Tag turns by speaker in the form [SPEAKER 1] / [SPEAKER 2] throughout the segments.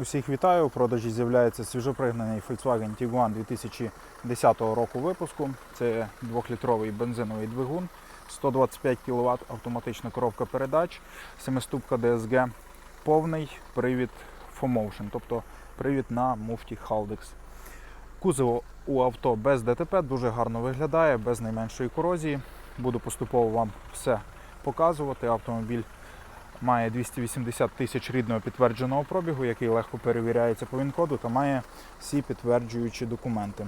[SPEAKER 1] Усіх вітаю. У продажі з'являється свіжопригнаний Volkswagen Tiguan 2010 року випуску. Це 2-літровий бензиновий двигун, 125 кВт, автоматична коробка передач, 7-ступка DSG, повний привід 4Motion, тобто привід на муфті Haldex. Кузов у авто без ДТП дуже гарно виглядає, без найменшої корозії. Буду поступово вам все показувати. Автомобіль має 280 тисяч рідного підтвердженого пробігу, який легко перевіряється по ВІН-коду та має всі підтверджуючі документи.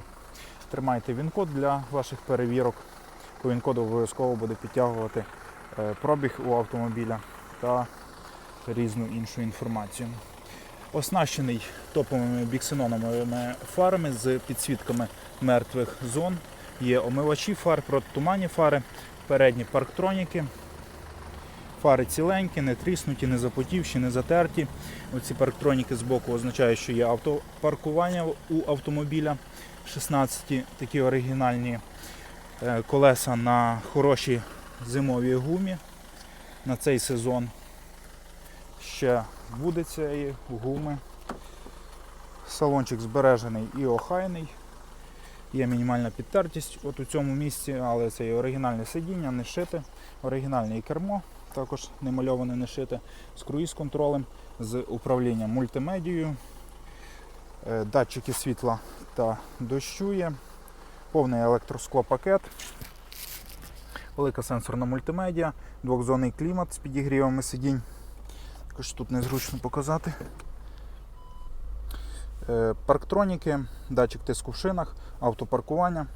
[SPEAKER 1] Тримайте ВІН-код для ваших перевірок. По ВІН-коду обов'язково буде підтягувати е, пробіг у автомобіля та різну іншу інформацію. Оснащений топовими біксеноновими фарами з підсвітками мертвих зон. Є омивачі фар, протитуманні фари, передні парктроніки. Фари ціленькі, не тріснуті, не запотівші, не затерті. Оці парктроніки з боку означають, що є автопаркування у автомобіля. 16 такі оригінальні е, колеса на хорошій зимовій гумі на цей сезон. Ще буде цієї гуми. Салончик збережений і охайний. Є мінімальна підтертість от у цьому місці, але це є оригінальне сидіння, не шите, оригінальне кермо, також не мальоване, не шите, з круїз-контролем, з управлінням мультимедією, е, датчики світла та дощу є, повний електросклопакет, велика сенсорна мультимедіа, двохзонний клімат з підігрівами сидінь. Також тут незручно показати. Е, Парктроніки, датчик тиску в шинах, автопаркування,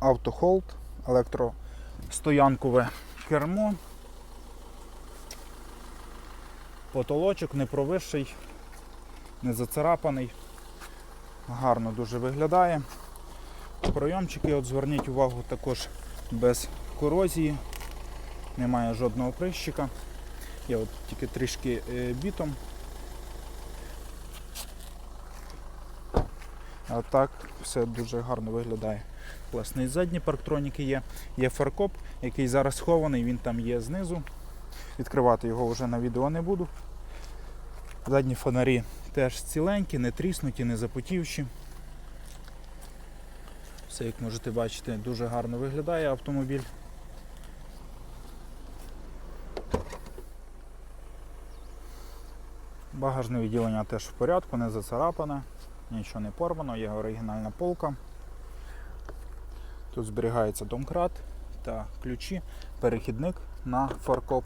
[SPEAKER 1] автохолд, електростоянкове кермо, потолочок не провисший, не зацарапаний, гарно дуже виглядає. Пройомчики, от зверніть увагу, також без корозії, немає жодного прищика. Є от тільки трішки е, бітом. А так все дуже гарно виглядає. Власне, і задні парктроніки є. Є фаркоп, який зараз схований, він там є знизу. Відкривати його вже на відео не буду. Задні фонарі теж ціленькі, не тріснуті, не запотівші. Все, як можете бачити, дуже гарно виглядає автомобіль. Багажне відділення теж в порядку, не зацарапане, нічого не порвано, є оригінальна полка. Тут зберігається домкрат та ключі, перехідник на фаркоп.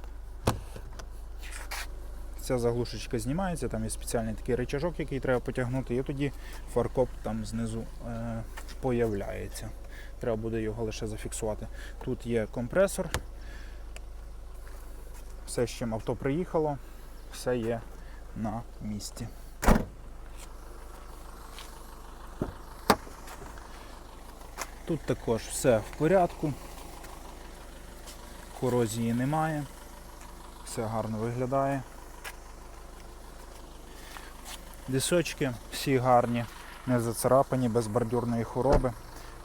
[SPEAKER 1] Ця заглушечка знімається, там є спеціальний такий рычажок, який треба потягнути, і тоді фаркоп там знизу е, появляється. Треба буде його лише зафіксувати. Тут є компресор. Все, з чим авто приїхало, все є на місці. Тут також все в порядку, корозії немає, все гарно виглядає. Дисочки всі гарні, не зацарапані, без бордюрної хвороби.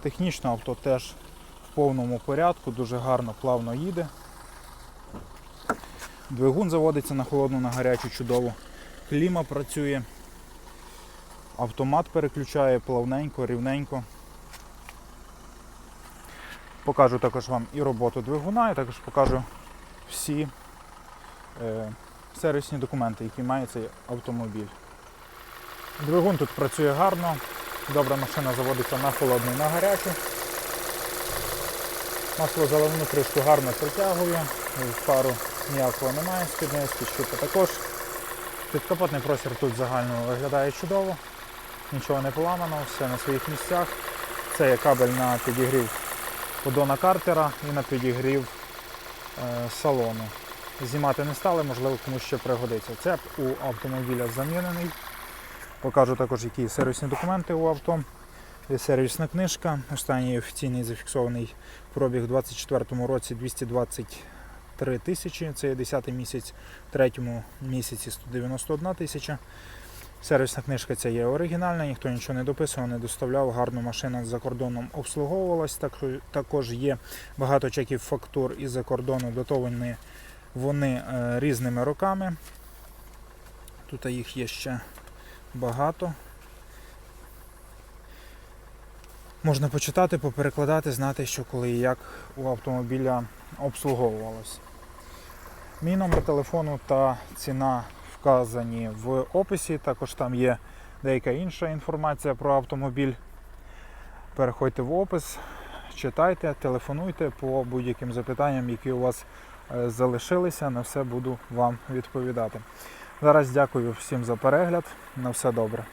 [SPEAKER 1] Технічно авто теж в повному порядку, дуже гарно, плавно їде. Двигун заводиться на холодну, на гарячу чудово. Кліма працює. Автомат переключає плавненько, рівненько. Покажу також вам і роботу двигуна, і також покажу всі е, сервісні документи, які має цей автомобіль. Двигун тут працює гарно, добра машина заводиться на холодну і на гарячу. Масло заливну кришку гарно притягує, пару ніякого немає, спідницьки, щупа також. Підкапотний простір тут загально виглядає чудово, нічого не поламано, все на своїх місцях. Це є кабель на підігрів подона картера і на підігрів е, салону. Знімати не стали, можливо, комусь ще пригодиться. Цеп у автомобіля замінений. Покажу також, які сервісні документи у авто. Є сервісна книжка. Останній офіційний зафіксований пробіг у 2024 році 223 тисячі. Це є 10 місяць, в третьому місяці 191 тисяча. Сервісна книжка ця є оригінальна, ніхто нічого не дописував, не доставляв. Гарно машина за кордоном обслуговувалась. Так- Також є багато чеків фактур із-за кордону, датовані вони е, різними роками. Тут їх є ще багато. Можна почитати, поперекладати, знати, що коли і як у автомобіля обслуговувалось. Мій номер телефону та ціна вказані в описі. Також там є деяка інша інформація про автомобіль. Переходьте в опис, читайте, телефонуйте по будь-яким запитанням, які у вас е, залишилися. На все буду вам відповідати. Зараз дякую всім за перегляд. На все добре.